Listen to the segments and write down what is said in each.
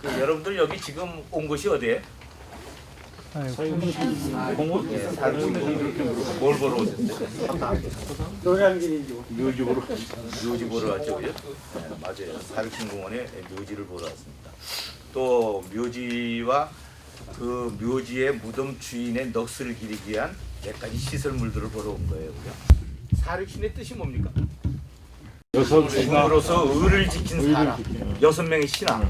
그 여러분들 여기 지금 온 곳이 어디예요? 예, 사르신 뭘 보러 오셨어요? 노량진이죠. 묘지 보러 묘지 보러 왔죠, 그죠? 네, 맞아요. 사르신공원에 묘지를 보러 왔습니다. 또 묘지와 그 묘지의 무덤 주인의 넋을 기리기 위한 몇 가지 시설물들을 보러 온 거예요, 그죠? 사르신의 뜻이 뭡니까? 여섯 죽음으로서 의를 지킨 사람 여섯 명의 신하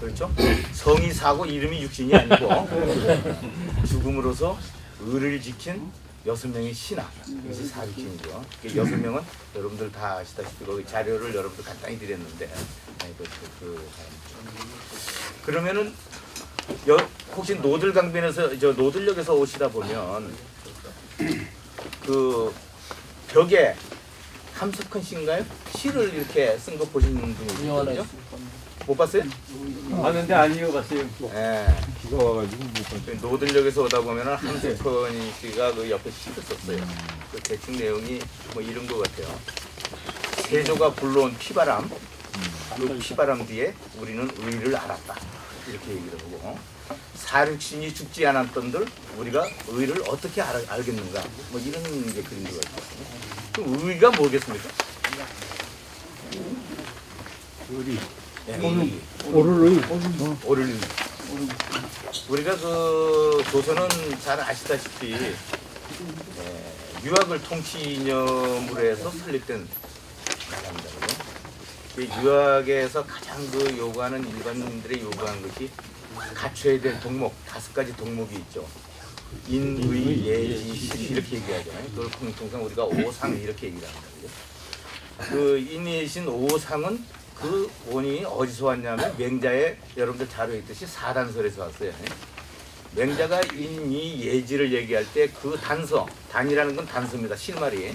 그렇죠? 성이 사고 이름이 육신이 아니고 죽음으로서 의를 지킨 여섯 명의 신하 이것이 사륙신이죠. 그 여섯 명은 여러분들 다 아시다시피 거기 자료를 여러분들 간단히 드렸는데 네, 그, 그, 그 사람. 그러면은 여, 혹시 노들강변에서 저 노들역에서 오시다 보면 그 벽에 함석헌 씨인가요? 시를 이렇게 쓴 거 보시는 분이 있거든요. 못 봤어요? 아는데 안 이어갔어요. 예. 비가 와가지고 못 봤어. 그 노들역에서 오다 보면은 함석헌 씨가 그 옆에 시를 썼어요. 그 대충 내용이 뭐 이런 것 같아요. 세조가 불러온 피바람, 그 피바람 뒤에 우리는 의를 알았다. 이렇게 얘기를 하고 사륙신이 죽지 않았던들 우리가 의를 어떻게 알, 알겠는가? 뭐 이런 게 그린 것 같아요. 그럼 의가 뭐겠습니까? 우리 예, 의. 오르르 오를 우리가 그 조선은 잘 아시다시피 예, 유학을 통치 이념으로 해서 설립된 나라입니다. 그 유학에서 가장 그 요구하는 일반인들의 요구하는 것이 갖춰야 될 동목 다섯 가지 동목이 있죠. 인의 예지 실 이렇게 얘기하잖아요. 그걸 통상 우리가 오상 이렇게 얘기를 합니다. 그죠? 그 인예신 오상은 그 어디서 왔냐면 맹자의 여러분들 자료에 있듯이 사단설에서 왔어요. 맹자가 인이 예지를 얘기할 때 그 단서, 단이라는 건 단서입니다. 실말이.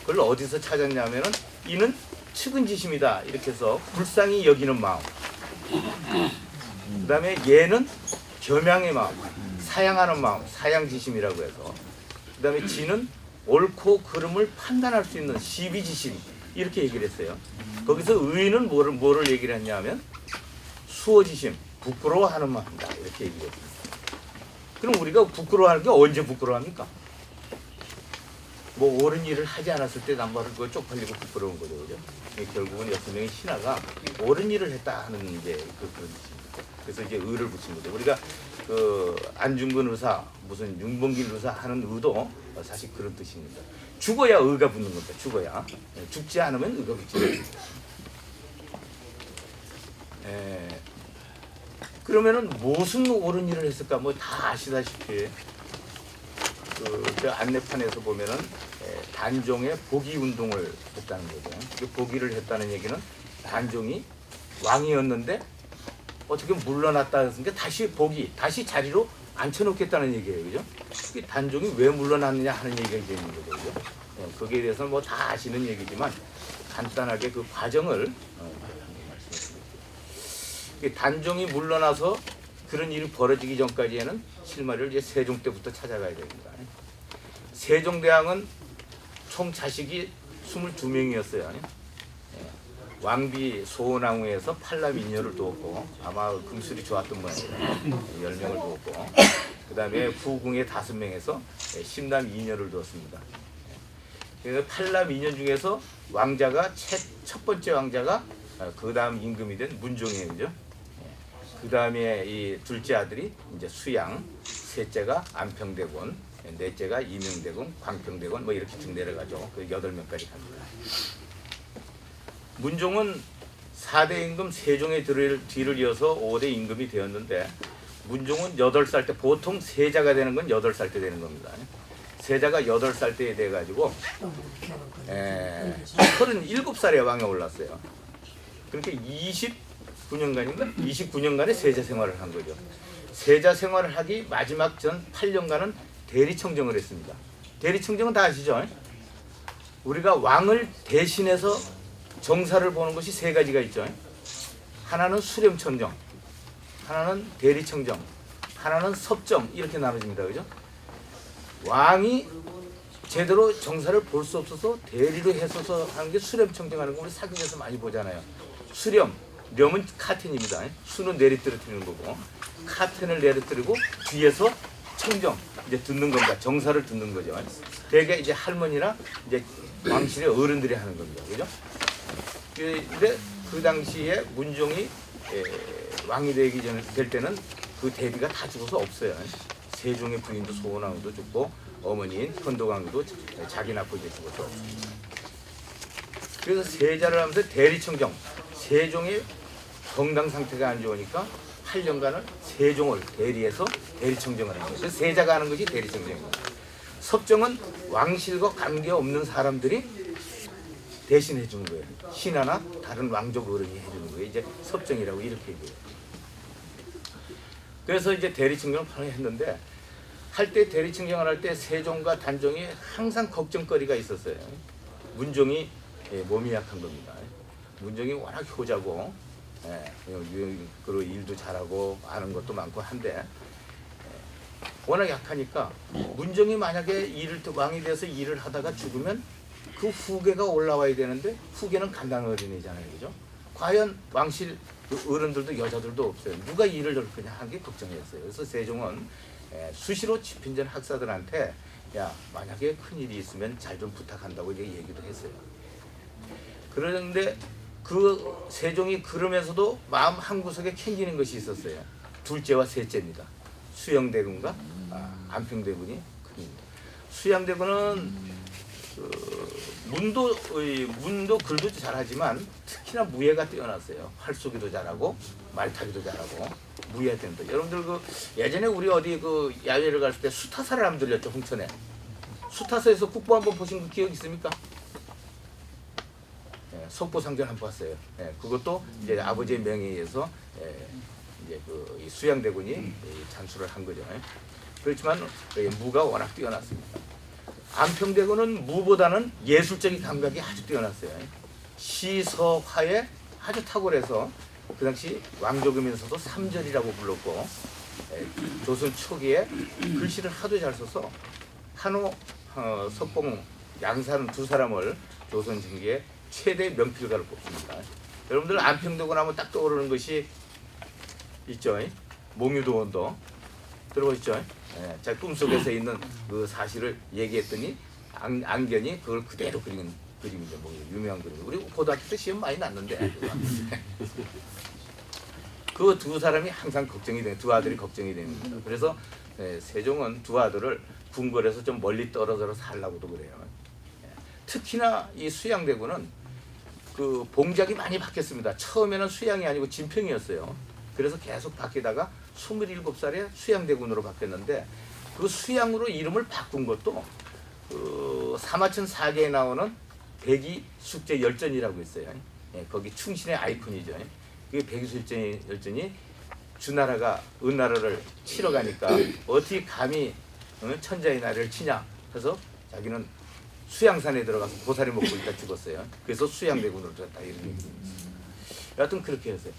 그걸 어디서 찾았냐면은 이는 측은지심이다. 이렇게 해서 불쌍히 여기는 마음. 그 다음에 얘는 겸양의 마음, 사양하는 마음, 사양지심이라고 해서. 그 다음에 지는 옳고 그름을 판단할 수 있는 시비지심. 이렇게 얘기를 했어요. 거기서 의는 뭐를, 뭐를 얘기를 했냐면 수어지심, 부끄러워하는 마음이다. 이렇게 얘기를 했습니다. 그럼 우리가 부끄러워하는 게 언제 부끄러워합니까? 뭐 옳은 일을 하지 않았을 때 남발을 그 쪽팔리고 부끄러운 거죠, 그죠? 예, 결국은 여섯 명의 신하가 옳은 일을 했다 하는 이제 그 그런 뜻입니다. 그래서 이제 의를 붙인 거죠. 우리가 그 안중근 의사, 무슨 윤봉길 의사 하는 의도 사실 그런 뜻입니다. 죽어야 의가 붙는 겁니다. 죽어야 예, 죽지 않으면 의가 붙지 않습니다. 예, 그러면은 무슨 옳은 일을 했을까? 뭐 다 아시다시피 그저 안내판에서 보면은 에, 단종의 복위 운동을 했다는 거죠. 그 복위를 했다는 얘기는 단종이 왕이었는데 어떻게 물러났다 했으니까 다시 복위, 다시 자리로 앉혀놓겠다는 얘기예요, 그죠? 그 단종이 왜 물러났느냐 하는 얘기가 되는 거죠, 그죠? 예, 거기에 대해서 뭐다 아시는 얘기지만 간단하게 그 과정을 어, 말씀드릴게요. 그 단종이 물러나서 그런 일이 벌어지기 전까지에는 실마리를 이제 세종 때부터 찾아가야 됩니다. 세종대왕은 총 자식이 22명이었어요. 왕비 소나무에서 팔남 인녀를 두었고 아마 금술이 좋았던 모양이에요. 10명을 두었고 그 다음에 후궁의 5명에서 심남 인녀를 두었습니다. 그래서 팔남 인녀 중에서 왕자가 채- 첫 번째 왕자가 그 다음 임금이 된 문종이에요. 그죠? 그 다음에 이 둘째 아들이 이제 수양, 셋째가 안평대군, 넷째가 이명대군, 광평대군 뭐 이렇게 쭉 내려가죠. 그 여덟 명까지 갑니다. 문종은 4대 임금 세종의 뒤를, 이어서 5대 임금이 되었는데 문종은 8살 때 보통 세자가 되는 건 8살 때 되는 겁니다. 세자가 8살 때에 돼 가지고 37살에 왕에 올랐어요. 그렇게 29년간인가? 29년간의 세자 생활을 한 거죠. 세자 생활을 하기 마지막 전 8년간은 대리청정을 했습니다. 대리청정은 다 아시죠? 우리가 왕을 대신해서 정사를 보는 것이 세 가지가 있죠. 하나는 수렴청정, 하나는 대리청정, 하나는 섭정 이렇게 나눠집니다. 그죠? 왕이 제대로 정사를 볼 수 없어서 대리로 해서서 하는 게 수렴청정하는 거 우리 사극에서 많이 보잖아요. 수렴 렴은 카텐입니다. 수는 내리떨어뜨리는 거고 카텐을 내리떨고 뒤에서 청정 이제 듣는 겁니다. 정사를 듣는 거죠. 대개 이제 할머니나 이제 왕실의 어른들이 하는 겁니다. 그죠? 근데 그 당시에 문종이 에, 왕이 되기 전, 될 때는 그 대비가 다 죽어서 없어요. 세종의 부인도 소원왕도 죽고 어머니인 현도강도 자기 낳고 이제 죽어서 그래서 세자를 하면서 대리청정 세종의 건강 상태가 안 좋으니까 8년간을 세종을 대리해서 대리청정을 하는 거죠. 세자가 하는 것이 대리청정입니다. 섭정은 왕실과 관계 없는 사람들이 대신해 주는 거예요. 신하나 다른 왕족 어른이 해주는 거예요. 이제 섭정이라고 이렇게 얘기해요. 그래서 이제 대리청정을 편하게 했는데 할 때 대리청정을 할 때 세종과 단종이 항상 걱정거리가 있었어요. 문종이 예, 몸이 약한 겁니다. 문종이 워낙 효자고 예, 유- 그리고 일도 잘하고 아는 것도 많고 한데 예, 워낙 약하니까 문종이 만약에 일을 또 왕이 돼서 일을 하다가 죽으면 그 후계가 올라와야 되는데 후계는 간단 어린이잖아요, 그죠? 과연 왕실 그 어른들도 여자들도 없어요. 누가 일을 그렇게 하는 게 걱정이었어요. 그래서 세종은 예, 수시로 집힌전 학사들한테 야 만약에 큰 일이 있으면 잘 좀 부탁한다고 이제 얘기도 했어요. 그런데 그 세종이 그러면서도 마음 한 구석에 캥기는 것이 있었어요. 둘째와 셋째입니다. 수영대군과 아, 안평대군이 큰입니다. 수양대군은 그 문도 의, 문도 글도 잘하지만 특히나 무예가 뛰어났어요. 활쏘기도 잘하고 말 타기도 잘하고 무예 된다. 여러분들 그 예전에 우리 어디 그 야외를 갔을 때 수타사를 한번 들렸죠 홍천에. 수타사에서 국보 한번 보신 그 기억 있습니까? 예, 속보상전 한번 봤어요. 예, 그것도 이제 아버지의 명에 의해서 예, 이제 그이 수양대군이 이 잔수를 한 거죠. 예. 그렇지만 이 무가 워낙 뛰어났습니다. 안평대군은 무보다는 예술적인 감각이 아주 뛰어났어요. 시서화에 아주 탁월해서 그 당시 왕조금에서도 삼절이라고 불렀고 예, 조선 초기에 글씨를 하도 잘 써서 한호 어, 석봉 양산 두 사람을 조선 전기에 최대 명필가로 뽑습니다. 여러분들 안평대군 하면 딱 떠오르는 것이 있죠. 몽유도 원도 들어보셨죠? 예, 자 꿈속에서 있는 그 사실을 얘기했더니 안, 안견이 그걸 그대로 그리는 그림이죠. 뭐 유명한 그림. 우리 고등학교 때 시험 많이 났는데 그 두 사람이 항상 걱정이 되는 두 아들이 걱정이 거예요. 그래서 예, 세종은 두 아들을 궁궐에서 좀 멀리 떨어져 살라고도 그래요. 예, 특히나 이 수양대군은 그 봉작이 많이 바뀌었습니다. 처음에는 수양이 아니고 진평이었어요. 그래서 계속 바뀌다가 27살에 수양대군으로 바뀌었는데 그 수양으로 이름을 바꾼 것도 그 사마천 사계에 나오는 백이 숙제 열전이라고 있어요. 예, 거기 충신의 아이콘이죠. 그 백이 숙제 열전이 주나라가 은나라를 치러 가니까 어떻게 감히 어, 천자의 나라를 치냐 해서 자기는 수양산에 들어가서 고사리 먹고 있다 죽었어요. 그래서 수양대군으로 됐다 이런 얘기입니다. 여하튼 그렇게 했어요.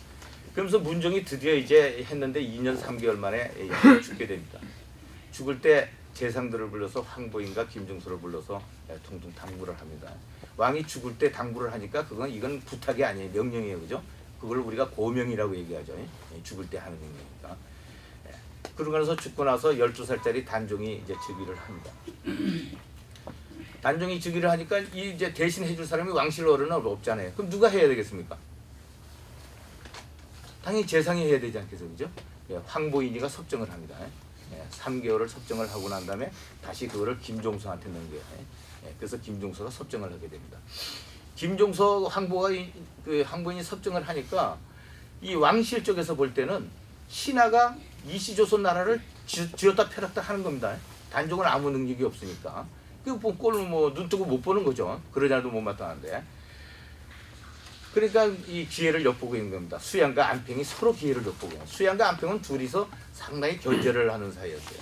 그러면서 문종이 드디어 이제 했는데 2년 3개월 만에 죽게 됩니다. 죽을 때 재상들을 불러서 황보인과 김중수를 불러서 통통 당부를 합니다. 왕이 죽을 때 당부를 하니까 그건 이건 부탁이 아니에요. 명령이에요. 그죠? 그걸 우리가 고명이라고 얘기하죠. 예, 죽을 때 하는 명령이니까. 예. 그러고 나서 죽고 나서 12살짜리 단종이 이제 즉위를 합니다. 단종이 즉위를 하니까 이 이제 대신 해줄 사람이 왕실 어른은 없잖아요. 그럼 누가 해야 되겠습니까? 당연히 재상이 해야 되지 않겠어요, 그죠? 예, 황보인이가 섭정을 합니다. 예, 3개월을 섭정을 하고 난 다음에 다시 그거를 김종서한테 넘겨요. 예, 그래서 김종서가 섭정을 하게 됩니다. 김종서 황보가 이- 그 황보인이 섭정을 하니까 이 왕실 쪽에서 볼 때는 신하가 이시조선 나라를 지, 쥐었다 펴렸다 하는 겁니다. 단종은 아무 능력이 없으니까. 그 꼴을 뭐눈 뜨고 못 보는 거죠. 그러자도 못 마땅한데. 그러니까 이 기회를 엿보고 있는 겁니다. 수양과 안평이 서로 기회를 엿보고. 수양과 안평은 둘이서 상당히 견제를 하는 사이였어요.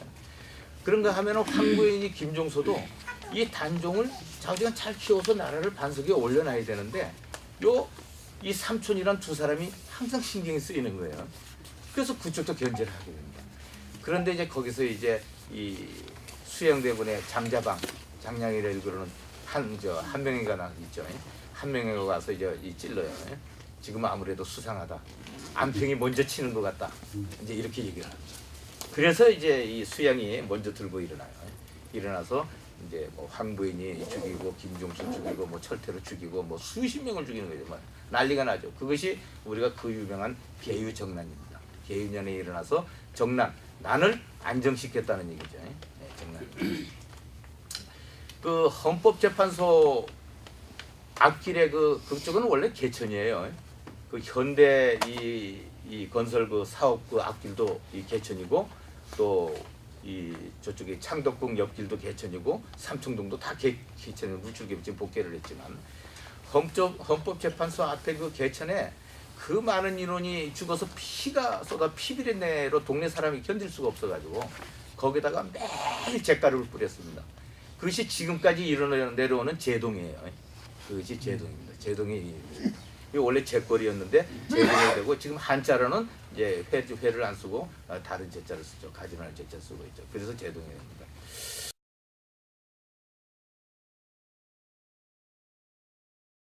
그런가 하면 황부인이 김종서도 이 단종을 자기가 잘 키워서 나라를 반석에 올려놔야 되는데 요 이 삼촌이란 두 사람이 항상 신경이 쓰이는 거예요. 그래서 그쪽도 견제를 하게 됩니다. 그런데 이제 거기서 이제 이 수양대군의 장자방 장량이라 그러는 한저 한명회가 나 있죠. 한명회가 가서 이제 이 찔러요. 지금 아무래도 수상하다. 안평이 먼저 치는 것 같다. 이제 이렇게 얘기를 합니다. 그래서 이제 이 수양이 먼저 들고 일어나요. 일어나서 이제 뭐 황부인이 죽이고 김종수 죽이고 뭐 철태로 죽이고 뭐 수십 명을 죽이는 거죠. 뭐 난리가 나죠. 그것이 우리가 그 유명한 개유 정난입니다. 개유년에 일어나서 정난 난을 안정시켰다는 얘기죠. 네, 정난. 그 헌법재판소 앞길에 그 그쪽은 원래 개천이에요. 그 현대 이, 이 건설 그 사업 그 앞길도 이 개천이고 또 이 저쪽에 창덕궁 옆길도 개천이고 삼청동도 다 개, 개천이 물줄기 지금 복개를 했지만 헌법 헌법재판소 앞에 그 개천에 그 많은 인원이 죽어서 피가 쏟아 피비린내로 동네 사람이 견딜 수가 없어가지고 거기다가 매일 잿가루를 뿌렸습니다. 그것이 지금까지 일어나 내려오는 제동이에요. 그것이 제동입니다. 제동이 이 원래 제거리였는데 제동이 되고 지금 한자로는 이제 회, 회를 안 쓰고 어, 다른 제자를 쓰죠. 가지런할 제자 쓰고 있죠. 그래서 제동이 됩니다.